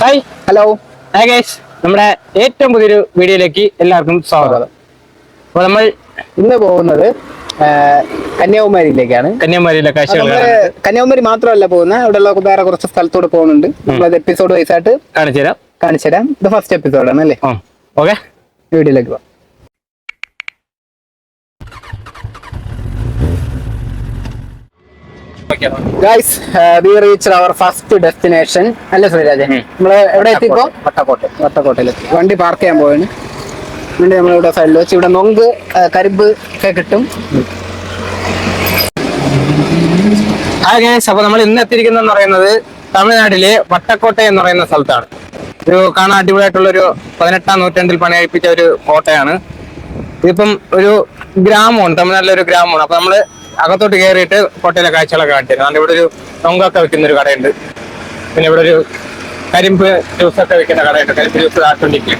Hi hello hi guys നമ്മുടെ ഏറ്റവും പുതിയൊരു വീഡിയോയിലേക്ക് എല്ലാവർക്കും സ്വാഗതം. അപ്പോൾ നമ്മൾ ഇന്ന് പോകുന്നത് കന്യാകുമാരിയിലേക്കാണ്. കന്യാകുമാരിയിലെ കാഴ്ചകൾ കന്യാകുമാരി മാത്രമല്ല പോകുന്നത് അവിടെയുള്ള വേറെ കുറച്ച് സ്ഥലത്തോട് പോകുന്നുണ്ട്. നമ്മളത് എപ്പിസോഡ് വൈസ് ആയിട്ട് കാണിച്ചു തരാം കാണിച്ചു തരാം ഇത് ഫസ്റ്റ് എപ്പിസോഡാണ് അല്ലേ ഓക്കെ വീഡിയോയിലേക്ക് പോവാം guys we reach our first destination അല്ലേ ഉം. നമ്മൾ എവിടെ എത്തിപ്പോ വട്ടക്കോട്ടെ. വട്ടക്കോട്ടയിലെത്തി വണ്ടി പാർക്ക് ചെയ്യാൻ പോവാണ്. വണ്ടി നമ്മൾ ഇവിടെ സൈഡിൽ വെച്ച്. ഇവിടെ നൊങ്ക് കരിമ്പ് ഒക്കെ കിട്ടും. അപ്പൊ ഗൈസ് നമ്മൾ ഇന്ന് എത്തിയിരിക്കുന്നതെന്ന് പറയുന്നത് തമിഴ്നാട്ടിലെ വട്ടക്കോട്ട എന്ന് പറയുന്ന സ്ഥലത്താണ്. ഒരു കാണാൻ അടിപൊളിയായിട്ടുള്ള ഒരു പതിനെട്ടാം നൂറ്റാണ്ടിൽ പണിയഴിപ്പിച്ച ഒരു കോട്ടയാണ്. ഇതിപ്പം ഒരു ഗ്രാമമാണ് തമിഴ്നാട്ടിലെ ഒരു ഗ്രാമമാണ്. അപ്പൊ നമ്മൾ അകത്തോട്ട് കയറിയിട്ട് കോട്ടയിലെ കാഴ്ചകളൊക്കെ കാണിച്ചിരുന്നു അതുകൊണ്ട് ഇവിടെ ഒരു തൊങ്കൊക്കെ വെക്കുന്ന ഒരു കടയുണ്ട്. പിന്നെ ഇവിടെ ഒരു കരിമ്പ് ജ്യൂസൊക്കെ വെക്കുന്ന കടയുണ്ട്. കരിമ്പ് ജ്യൂസ് ആട്ടുണ്ടിക്ക്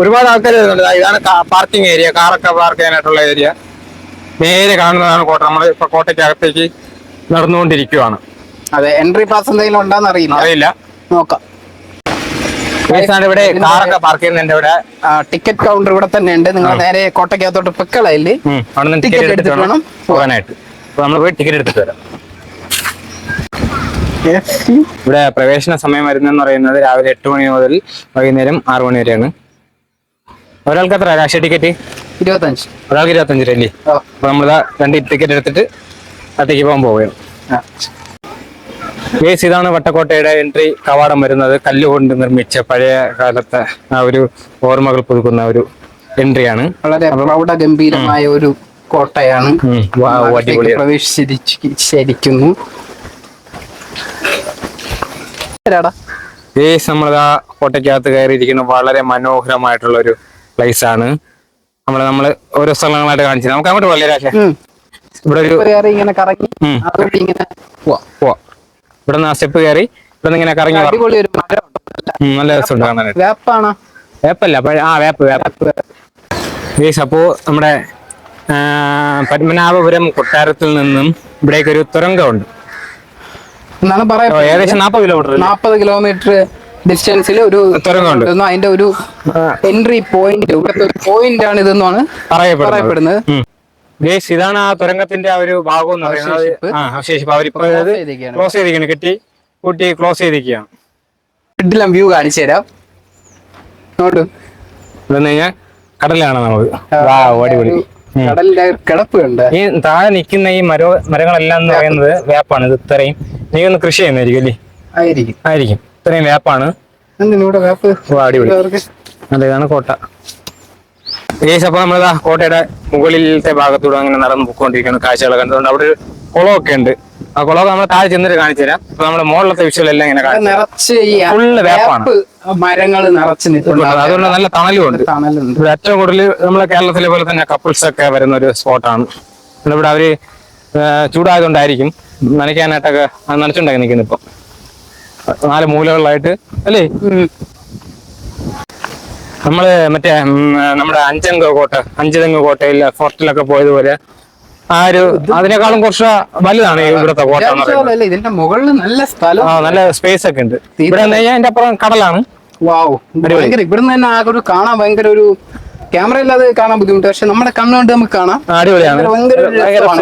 ഒരുപാട് ആൾക്കാർ വരുന്നുണ്ട്. ഇതാണ് പാർക്കിംഗ് ഏരിയ. കാറൊക്കെ പാർക്ക് ചെയ്യാനായിട്ടുള്ള ഏരിയ. നേരെ കാണുന്നതാണ് കോട്ട. നമ്മൾ ഇപ്പൊ കോട്ടയ്ക്കകത്തേക്ക് നടന്നുകൊണ്ടിരിക്കുവാണ്. അതെ എൻട്രി പാസ് എന്തെങ്കിലും ഉണ്ടോന്ന് അറിയില്ല അറിയില്ല. നോക്കാം. ഇവിടെ കാറൊക്കെ പാർക്ക് ചെയ്യുന്നുണ്ട് ഇവിടെ. ടിക്കറ്റ് കൗണ്ടർ ഇവിടെ തന്നെ ഉണ്ട്. നിങ്ങൾ നേരെ കോട്ടയ്ക്കകത്തോട്ട് പിക്കളയിൽ ഉം, അവിടെ നിന്ന് Ticket ടിക്കറ്റ് എടുത്തിട്ട് വേണം പോകാനായിട്ട്. അപ്പൊ നമ്മൾ പോയി ടിക്കറ്റ് എടുത്തിട്ട് വരാം. ഇവിടെ പ്രവേശന സമയം വരുന്നതെന്ന് പറയുന്നത് രാവിലെ എട്ട് മണി മുതൽ വൈകുന്നേരം ആറു മണി വരെയാണ്. ഒരാൾക്ക് എത്ര? രാഷ്ട്രീയ ടിക്കറ്റ് ഇരുപത്തഞ്ച്. ഒരാൾക്ക് ഇരുപത്തഞ്ച് രൂപ അല്ലേ അപ്പൊ നമ്മളിതാ രണ്ട് ടിക്കറ്റ് എടുത്തിട്ട് അത്തേക്ക് പോകാൻ പോവുകയാണ്. ഗേസ് ഇതാണ് വട്ടക്കോട്ടയുടെ എൻട്രി കവാടം വരുന്നത്. കല്ലുകൊണ്ട് നിർമ്മിച്ച പഴയ കാലത്തെ ആ ഒരു ഓർമ്മകൾ പുതുക്കുന്ന ഒരു എൻട്രിയാണ് വളരെ പ്രൗഢ ഗംഭീരമായ ഒരു കോട്ടയാണ്. പ്രവേശിച്ചിരിക്കുന്നു. ഗേസ് നമ്മളിതാ കോട്ടയ്ക്കകത്ത് കയറിയിരിക്കുന്ന വളരെ മനോഹരമായിട്ടുള്ള ഒരു പ്ലേസ് ആണ്. നമ്മൾ നമ്മൾ ഓരോ സ്ഥലങ്ങളായിട്ട് കാണിച്ചു നമുക്ക് അങ്ങോട്ട് പോലെ ഇവിടെ ഒരു ഇങ്ങനെ കറങ്ങി. ഇങ്ങനെ പോവാ ഇവിടെ നിന്ന് ആ സ്റ്റെപ്പ് കയറി ഇവിടെ നിന്ന് ഇങ്ങനെ കറങ്ങി വരണം. അടിപൊളി ഒരു മരം ഉം, നല്ല രസമുണ്ട് കാണാനായിട്ട്. വേപ്പാണ്? വേപ്പല്ല പഴ- ആ വേപ്പ് വേപ്പ്. ഗേസ് അപ്പോ നമ്മുടെ ആ, പത്മനാഭപുരം കൊട്ടാരത്തിൽ നിന്നും ഇവിടേക്ക് ഒരു തുരങ്കമുണ്ട്. എന്നാണ് ഏകദേശം നാൽപ്പത് കിലോമീറ്റർ നാപ്പത് കിലോമീറ്റർ ഡിസ്റ്റൻസിൽ ഒരു തുരങ്കമുണ്ട്. ഇതൊന്നും അതിന്റെ ഒരു എൻട്രി പോയിന്റ് ഇവിടുത്തെ ഒരു പോയിന്റ് ആണ് ഇതെന്നാണ് പറയപ്പെടുന്നത്. പറയപ്പെടുന്നത്. ഗേസ് ഇതാണ് ആ തുരങ്കത്തിന്റെ ആ ഒരു ഭാഗം എന്ന് പറയുന്നത്. അവശേഷിപ്പ്. ആ അവശേഷിപ്പ്. അവരിപ്പോ. ക്ലോസ് ചെയ്തിരിക്കുകയാണ്. കെട്ടി. കൂട്ടി ക്ലോസ് ചെയ്തിരിക്കുകയാണ്. വ്യൂ കാണിച്ചു തരാം. നോട്ടു ഇതെന്ന് കഴിഞ്ഞാൽ കടലാണ് നമുക്ക്. കടലിന്റെ കിടപ്പ് കണ്ട് ഈ താഴെ നിൽക്കുന്ന ഈ മരോ മരങ്ങളെല്ലാം എന്ന് പറയുന്നത് വേപ്പാണ് ഇത് ഇത്രയും. നീ ഒന്ന് കൃഷി ചെയ്യുന്നതായിരിക്കും അല്ലേ? ആയിരിക്കും. ആയിരിക്കും. ഇത്രയും വേപ്പാണ് ഇവിടെ വേപ്പ് അടിപൊളി. അതെ ഇതാണ് കോട്ട. ഏകദേശം അപ്പൊ നമ്മളിതാ കോട്ടയുടെ മുകളിലത്തെ ഭാഗത്തൂടെ അങ്ങനെ നടന്നു പോയിക്കൊണ്ടിരിക്കുന്നു കാഴ്ചകൾ കണ്ടതുകൊണ്ട് അവിടെ ഒരു കുളമൊക്കെ ഉണ്ട്. ആ കുളമൊക്കെ നമ്മൾ താഴെ ചെന്നിട്ട് കാണിച്ചു തരാം. അപ്പൊ നമ്മുടെ മുകളിലത്തെ വിഷ്വൽ എല്ലാം ഇങ്ങനെ ഫുള്ള് നിറച്ച് Full വേപ്പാണ്. മരങ്ങൾ നിറച്ച് നിൽക്കുന്നുണ്ട് അതുകൊണ്ട് നല്ല തണലും ഉണ്ട്. തണലുണ്ട്. ഇവിടെ ഏറ്റവും കൂടുതൽ നമ്മളെ കേരളത്തിലെ പോലെ തന്നെ കപ്പിൾസ് ഒക്കെ വരുന്ന ഒരു സ്പോട്ടാണ്. ഇവിടെ അവർ ചൂടായതുകൊണ്ടായിരിക്കും നനയ്ക്കാനായിട്ടൊക്കെ നനച്ചുണ്ടാക്കി നിൽക്കുന്നു ഇപ്പൊ. നാല് മൂലകളിലായിട്ട് അല്ലേ? ഉം. നമ്മൾ മറ്റേ നമ്മുടെ അഞ്ചംഗ കോട്ട അഞ്ചുതെങ്ങ് കോട്ടയിൽ ഫോർട്ടിലൊക്കെ പോയതുപോലെ ആ ഒരു അതിനേക്കാളും കുറച്ച് വലുതാണ് ഇവിടുത്തെ കോട്ട എന്ന് പറയുന്നത്. അല്ല ഇതിന്റെ മുകളിൽ നല്ല സ്ഥലം. ആ നല്ല സ്പേസ് ഒക്കെ ഉണ്ട്. ഇവിടെ കഴിഞ്ഞാൽ അതിന്റെ അപ്പുറം കടലാണ്. വാവ്. ഭയങ്കര ഇവിടുന്ന് തന്നെ ആ ഒരു കാണാൻ ഭയങ്കര ഒരു ക്യാമറ ഇല്ലാതെ കാണാൻ ബുദ്ധിമുട്ട്. പക്ഷെ നമ്മുടെ കണ്ണുകൊണ്ട് നമുക്ക് കാണാം. അടിപൊളിയാണ്. ഭയങ്കര.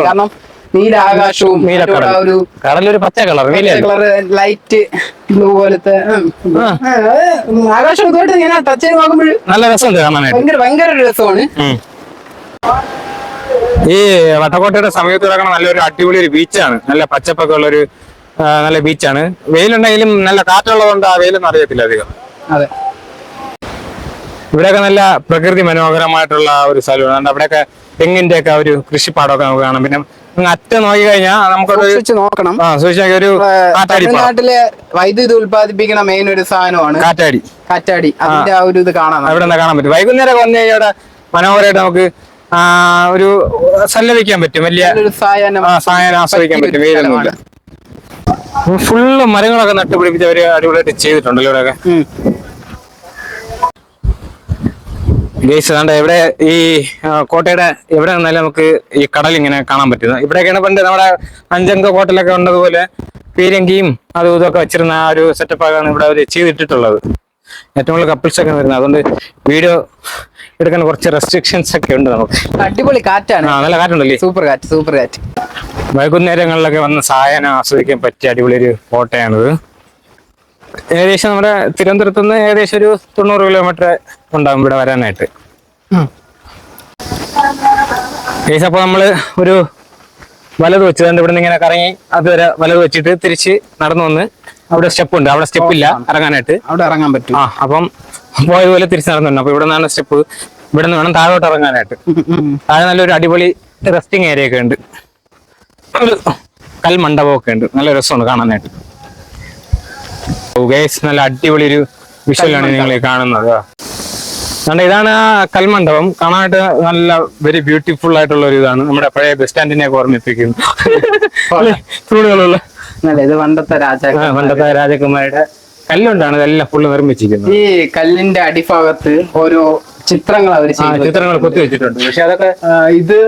കാരണം നീല ആകാശവും നീലക്കടൽ. ഒരു കടലൊരു പച്ച colour colour colour light blue പോലത്തെ ആകാശം ഇതുമായിട്ട് ഇങ്ങനെ ടച്ച് ചെയ്ത് നോക്കുമ്പോൾ നല്ല രസമുണ്ട് ഭയങ്കര ഭയങ്കര രസമാണ്. ഈ വട്ടക്കോട്ടയുടെ സമയത്ത് കിടക്കണ നല്ലൊരു അടിപൊളി ഒരു ബീച്ചാണ് നല്ല പച്ചപ്പൊക്കെ ഉള്ള ഒരു നല്ല ബീച്ചാണ് വെയിലുണ്ടെങ്കിലും നല്ല കാറ്റുള്ളതുകൊണ്ട് ആ വെയിലൊന്നും അറിയത്തില്ല അധികം. അതെ. ഇവിടെയൊക്കെ നല്ല പ്രകൃതി മനോഹരമായിട്ടുള്ള ഒരു സ്ഥലമാണ്. അതുകൊണ്ട് അവിടെയൊക്കെ തെങ്ങിന്റെ ഒക്കെ ഒരു കൃഷിപ്പാടമൊക്കെ നമുക്ക് കാണാം. പിന്നെ അറ്റം നോക്കി കഴിഞ്ഞാൽ നമുക്കൊരു സൂക്ഷിച്ച് നോക്കണം. ഒരു. തമിഴ്നാട്ടിലെ വൈദ്യുതി ഉത്പാദിപ്പിക്കുന്ന മെയിൻ ഒരു സാധനമാണ്. കാറ്റാടി. കാറ്റാടി. അതിന്റെ ആ ഒരു ഇത് കാണാം നിന്ന് കാണാൻ പറ്റും? വൈകുന്നേരം വന്നു കഴിഞ്ഞാൽ മനോഹരമായിട്ട് നമുക്ക് ഒരു സല്ലപിക്കാൻ പറ്റും. വലിയ സായനം ആസ്വദിക്കാൻ പറ്റും. വെയിലൊന്നുമില്ല. ഫുള്ള് മരങ്ങളൊക്കെ നട്ടുപിടിപ്പിച്ച് അവർ അടിപൊളിയായിട്ട് ചെയ്തിട്ടുണ്ടല്ലോ ഇവിടെയൊക്കെ. ഗേസ് അതാണ്ട് എവിടെ ഈ കോട്ടയുടെ എവിടെ നിന്നാലും നമുക്ക് ഈ കടൽ ഇങ്ങനെ കാണാൻ പറ്റുന്നത് ഇവിടെയൊക്കെയാണ് പണ്ട് നമ്മുടെ അഞ്ചംഗ ഹോട്ടലൊക്കെ ഉണ്ടതുപോലെ പീരങ്കിയും അതും ഇതൊക്കെ വെച്ചിരുന്ന ആ ഒരു സെറ്റപ്പാണ് ഇവിടെ അവർ ചെയ്തിട്ടുള്ളത്. ഏറ്റവും കൂടുതൽ കപ്പിൾസ് ഒക്കെ വരുന്നത്. അതുകൊണ്ട് വീഡിയോ എടുക്കാൻ കുറച്ച് റെസ്ട്രിക്ഷൻസ് ഒക്കെ ഉണ്ട് നമുക്ക്. അടിപൊളി കാറ്റാണ്. ആ നല്ല കാറ്റുണ്ടല്ലേ? സൂപ്പർ കാറ്റ് സൂപ്പർ കാറ്റ്. വൈകുന്നേരങ്ങളിലൊക്കെ വന്ന് സായനം ആസ്വദിക്കാൻ പറ്റിയ അടിപൊളി ഒരു കോട്ടയാണിത്. ഏകദേശം നമ്മുടെ തിരുവനന്തപുരത്ത് നിന്ന് ഏകദേശം ഒരു തൊണ്ണൂറ് കിലോമീറ്റർ ഉണ്ടാകും ഇവിടെ വരാനായിട്ട്. ഏസ് അപ്പോൾ നമ്മൾ ഒരു വലത് വെച്ച് ദാണ്ട് ഇവിടെ നിന്ന് ഇങ്ങനെ കറങ്ങി അതുവരെ വലത് വെച്ചിട്ട് തിരിച്ച് നടന്നു വന്ന് അവിടെ സ്റ്റെപ്പ് ഉണ്ട്. അവിടെ സ്റ്റെപ്പ് ഇല്ല ഇറങ്ങാനായിട്ട്. അവിടെ ഇറങ്ങാൻ പറ്റും. ആ അപ്പം പോയതുപോലെ തിരിച്ച് നടന്നു അപ്പൊ ഇവിടെ നിന്നാണ് സ്റ്റെപ്പ് ഇവിടെ നിന്ന് വേണം താഴോട്ട് ഇറങ്ങാനായിട്ട്. താഴെ നല്ലൊരു അടിപൊളി റെസ്റ്റിംഗ് ഏരിയ ഒക്കെ ഉണ്ട്. ഒരു കൽമണ്ഡപമൊക്കെ ഉണ്ട്. നല്ല രസമാണ് കാണാനായിട്ട്. നല്ല അടിപൊളി ഒരു വിഷ്വലാണ് നിങ്ങൾ ഈ കാണുന്നത്. അതുകൊണ്ട് ഇതാണ് ആ കൽമണ്ഡപം കാണാനായിട്ട് നല്ല വെരി ബ്യൂട്ടിഫുൾ ആയിട്ടുള്ള ഒരു ഇതാണ്. നമ്മുടെ പഴയ ബസ് സ്റ്റാൻഡിനെ ഓർമ്മിപ്പിക്കുന്നു. തൂണുകളുള്ള. ഇത് പണ്ടത്തെ ആ, രാജാക്കൾ പണ്ടത്തെ രാജകുമാരുടെ കല്ലുകൊണ്ടാണ് ഇതെല്ലാം ഫുള്ള് നിർമ്മിച്ചിരിക്കുന്നത്. ഈ കല്ലിന്റെ അടിഭാഗത്ത് ഓരോ ചിത്രങ്ങൾ അവർ ചിത്രങ്ങൾ കൊത്തി വെച്ചിട്ടുണ്ട്. പക്ഷെ അതൊക്കെ ഇത്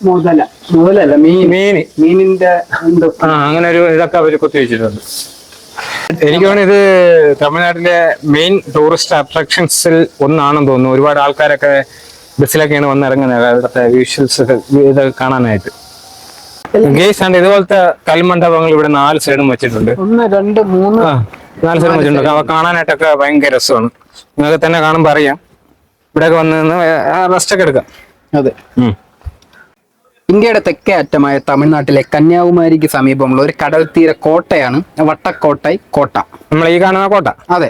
മുതല. മുതലല്ല മീൻ. മീന് മീനിന്റെ ആ അങ്ങനെ ഒരു ഇതൊക്കെ അവർ കൊത്തി വെച്ചിട്ടുണ്ട്. എനിക്ക് തോന്നുന്നു ഇത് തമിഴ്നാട്ടിലെ മെയിൻ ടൂറിസ്റ്റ് അട്രാക്ഷൻസിൽ ഒന്നാണെന്ന് തോന്നുന്നു. ഒരുപാട് ആൾക്കാരൊക്കെ ബസ്സിലൊക്കെയാണ് വന്ന് ഇറങ്ങുന്നത് ഇവിടുത്തെ വിഷ്വൽസ് ഒക്കെ ഇതൊക്കെ കാണാനായിട്ട്. ഗേസ് ആണ് ഇതുപോലത്തെ കൽമണ്ഡപങ്ങൾ ഇവിടെ നാല് സൈഡും വെച്ചിട്ടുണ്ട്. ഒന്ന് രണ്ട് മൂന്ന് നാല് സൈഡും വെച്ചിട്ടുണ്ട്. അവ കാണാനായിട്ടൊക്കെ ഭയങ്കര രസമാണ്. നിങ്ങൾക്ക് തന്നെ കാണുമ്പോൾ അറിയാം. ഇവിടെയൊക്കെ വന്ന് റെസ്റ്റ് ഒക്കെ എടുക്കാം. അതെ. ഇന്ത്യയുടെ തെക്കേ അറ്റമായ തമിഴ്നാട്ടിലെ കന്യാകുമാരിക്ക് സമീപമുള്ള ഒരു കടൽ തീര കോട്ടയാണ് വട്ടക്കോട്ടൈ കോട്ട. നമ്മൾ ഈ കാണുന്ന കോട്ട? അതെ.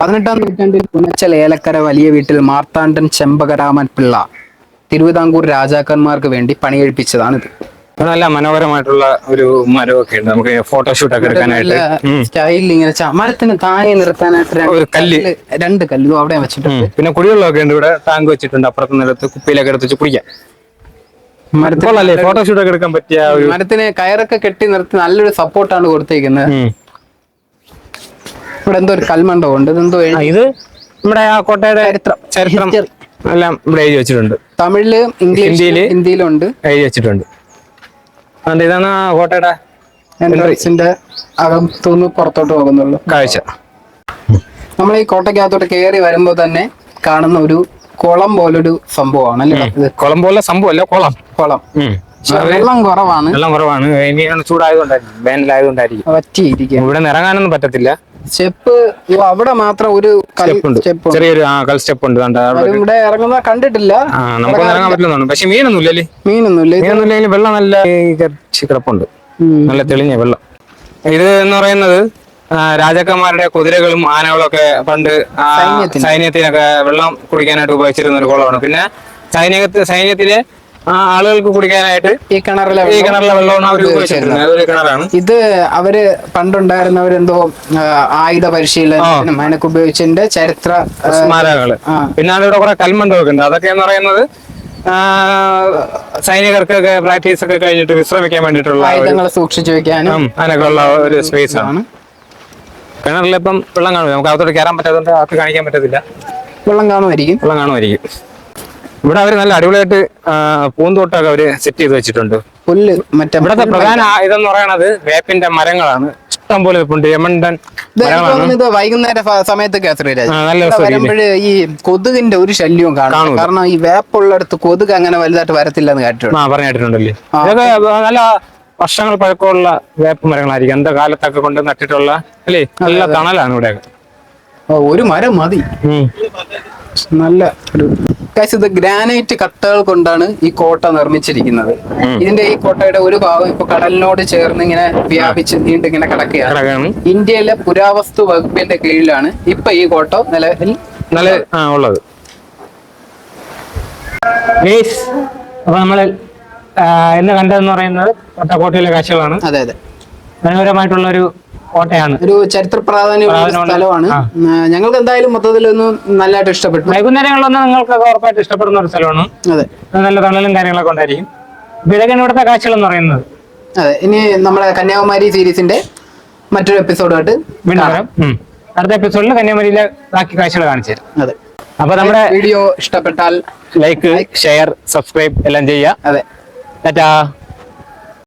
പതിനെട്ടാം നൂറ്റാണ്ടിൽ പുനച്ചൽ ഏലക്കര വലിയ വീട്ടിൽ മാർത്താണ്ഡൻ ചെമ്പകരാമൻ പിള്ള തിരുവിതാംകൂർ രാജാക്കന്മാർക്ക് വേണ്ടി പണികഴിപ്പിച്ചതാണിത് ഇത് നല്ല മനോഹരമായിട്ടുള്ള ഒരു മരമൊക്കെ ഉണ്ട്. നമുക്ക് ഫോട്ടോഷൂട്ട് ഒക്കെ എടുക്കാനായിട്ട്. സ്റ്റൈലിൽ ഇങ്ങനെ മരത്തിന് താഴെ നിർത്താനായിട്ട് ഒരു കല്ല്. രണ്ട് കല്ലും. അവിടെ വെച്ചിട്ടുണ്ട്. പിന്നെ കുടിവെള്ളമൊക്കെ ഉണ്ട് ഇവിടെ. ടാങ്ക് വെച്ചിട്ടുണ്ട്. അപ്പുറത്ത് നിലത്ത് കുപ്പിയിലൊക്കെ എടുത്ത് വെച്ച് കുടിക്കാം. മരത്തിന് കൊള്ളാല്ലേ ഫോട്ടോഷൂട്ട് ഒക്കെ എടുക്കാൻ പറ്റിയ മരത്തിന് കയറൊക്കെ കെട്ടി നിർത്തി നല്ലൊരു സപ്പോർട്ടാണ് കൊടുത്തേക്കുന്നത്. ഇവിടെ എന്തോ ഒരു കൽമണ്ഡപം ഉണ്ട്. ഇതെന്തോ ഇത് നമ്മുടെ ആ കോട്ടയുടെ ചരിത്രം. ചരിത്രം എല്ലാം ഇവിടെ എഴുതി വെച്ചിട്ടുണ്ട്. തമിഴിൽ ഇംഗ്ലീഷിൽ ഹിന്ദിയിലും ഹിന്ദിയിലുണ്ട്. എഴുതി വെച്ചിട്ടുണ്ട്. അതുകൊണ്ട് ഇതാണ് ആ കോട്ടയുടെ എൻട്രൻസിന്റെ അകത്തുനിന്ന് പുറത്തോട്ട് പോകുന്നുള്ളൂ. കാഴ്ച. നമ്മൾ ഈ കോട്ടയ്ക്കകത്തോട്ട് കയറി വരുമ്പോൾ തന്നെ കാണുന്ന ഒരു കുളം പോലൊരു സംഭവമാണ് അല്ലേ? ഇത് കുളം പോലെ സംഭവമല്ല കുളം. കുളം. വെള്ളം കുറവാണ്. വെള്ളം കുറവാണ്. ഇനിയാണ് ചൂടായതുകൊണ്ടായിരിക്കും വേനലായതുകൊണ്ടായിരിക്കും. പറ്റിയിരിക്കും ഇവിടെ നിറങ്ങാനൊന്നും ഇറങ്ങാനൊന്നും പറ്റത്തില്ല. സ്റ്റെപ്പ് അവിടെ മാത്രം ഒരു സ്റ്റെപ്പ് ചെറിയൊരു കൽ സ്റ്റെപ്പ് ഉണ്ട്. ഇവിടെ ഇറങ്ങുന്ന കണ്ടിട്ടില്ല. നമുക്ക് ഇറങ്ങാൻ പറ്റില്ലെന്നാണ് പക്ഷെ മീനൊന്നും ഇല്ലല്ലേ മീനൊന്നുമില്ല. മീനൊന്നും ഇല്ലെങ്കിൽ വെള്ളം നല്ല കിടപ്പുണ്ട്. നല്ല തെളിഞ്ഞ വെള്ളം. ഇത് എന്ന് പറയുന്നത് രാജാക്കന്മാരുടെ കുതിരകളും ആനകളും ഒക്കെ പണ്ട് സൈന്യത്തിന്. സൈന്യത്തിനൊക്കെ വെള്ളം കുടിക്കാനായിട്ട് ഉപയോഗിച്ചിരുന്ന ഒരു കുളമാണ്. പിന്നെ സൈനിക സൈന്യത്തിലെ ആളുകൾക്ക് കുടിക്കാനായിട്ട് ഈ കിണറിലെ ഈ കിണറിലെ വെള്ളമാണ് ഇത് അവർ പണ്ടുണ്ടായിരുന്നവരെന്തോ എന്തോ ആയുധ പരിശീലനം അതിനൊക്കെ ഉപയോഗിച്ചതിന്റെ ചരിത്ര സ്മാരകങ്ങൾ പിന്നെ അവിടെ കുറെ കൽമണ്ഡപമൊക്കെ ഉണ്ട്. അതൊക്കെ എന്ന് പറയുന്നത് സൈനികർക്കൊക്കെ പ്രാക്ടീസ് ഒക്കെ കഴിഞ്ഞിട്ട് വിശ്രമിക്കാൻ വേണ്ടിയിട്ടുള്ള ആയുധങ്ങൾ സൂക്ഷിച്ചു വെക്കാനും അതിനൊക്കെ ഉള്ള ഒരു സ്പേസ് ആണ്. കിണറിലിപ്പം വെള്ളം കാണും നമുക്ക് അകത്തോട്ട് കയറാൻ പറ്റാത്തതുകൊണ്ട് അകത്ത് കാണിക്കാൻ പറ്റത്തില്ല. വെള്ളം കാണുമായിരിക്കും. വെള്ളം കാണുമായിരിക്കും. ഇവിടെ അവർ നല്ല അടിപൊളിയായിട്ട് പൂന്തോട്ടമൊക്കെ അവർ സെറ്റ് ചെയ്ത് വെച്ചിട്ടുണ്ട്. പുല്ല് മറ്റേ ഇവിടുത്തെ പ്രധാന ഇതെന്ന് പറയണത് വേപ്പിന്റെ മരങ്ങളാണ്. ഇഷ്ടം പോലെ ഉണ്ട് യമണ്ടൻ വൈകുന്നേര സമയത്തൊക്കെ ഈ കൊതുകിന്റെ ഒരു ശല്യവും കാണും കാരണം ഈ വേപ്പുള്ളടത്ത് കൊതുക് അങ്ങനെ വലുതായിട്ട് വരത്തില്ലെന്ന് കേട്ടിട്ടുണ്ട്. പറഞ്ഞു കേട്ടിട്ടുണ്ടല്ലേ? നല്ല വർഷങ്ങൾ പഴക്കമുള്ള വേപ്പ് മരങ്ങളായിരിക്കും. എന്താ കാലത്തൊക്കെ കൊണ്ട് നട്ടിട്ടുള്ള അല്ലേ? നല്ല തണലാണ് ഇവിടെ ഒരു മരം മതി. നല്ല ഒരു ഇത് ഗ്രാനൈറ്റ് കട്ടകൾ കൊണ്ടാണ് ഈ കോട്ട നിർമ്മിച്ചിരിക്കുന്നത്. ഇതിന്റെ ഈ കോട്ടയുടെ ഒരു ഭാഗം ഇപ്പൊ കടലിനോട് ചേർന്ന് ഇങ്ങനെ വ്യാപിച്ച് നീണ്ടിങ്ങനെ കിടക്കുകയാണ്. ഇന്ത്യയിലെ പുരാവസ്തു വകുപ്പിന്റെ കീഴിലാണ് ഇപ്പൊ ഈ കോട്ട നിലവിൽ ഉള്ളത്. അപ്പൊ നമ്മൾ ആ, ഇന്ന് കണ്ടതെന്ന് പറയുന്നത് കോട്ടക്കോട്ടയിലെ കാഴ്ചകളാണ്. അതെ അതെ. മനോഹരമായിട്ടുള്ള ഒരു കോട്ടയാണ്. ഒരു ചരിത്ര പ്രാധാന്യമുള്ള സ്ഥലമാണ്. ഞങ്ങൾക്ക് എന്തായാലും മൊത്തത്തിൽ ഒന്ന് നല്ലതായിട്ട് ഇഷ്ടപ്പെട്ടു. വൈകുന്നേരങ്ങളിലൊന്നും നിങ്ങൾക്ക് ഉറപ്പായിട്ട് ഇഷ്ടപ്പെടുന്ന ഒരു സ്ഥലമാണ്. അതെ. നല്ല തണലും കാര്യങ്ങളൊക്കെ ഉണ്ടായിരിക്കും. ഇവിടുത്തെ കാഴ്ചകൾ എന്ന് പറയുന്നത്? അതെ ഇനി നമ്മുടെ കന്യാകുമാരി സീരീസിന്റെ മറ്റൊരു എപ്പിസോഡായിട്ട് വീണ്ടും അടുത്ത എപ്പിസോഡിൽ കന്യാകുമാരിയിലെ ബാക്കി കാഴ്ചകൾ കാണിച്ചു തരാം അതെ. അപ്പൊ നമ്മുടെ വീഡിയോ ഇഷ്ടപ്പെട്ടാൽ ലൈക്ക്. ഷെയർ സബ്സ്ക്രൈബ് എല്ലാം ചെയ്യുക. അതെ. 大家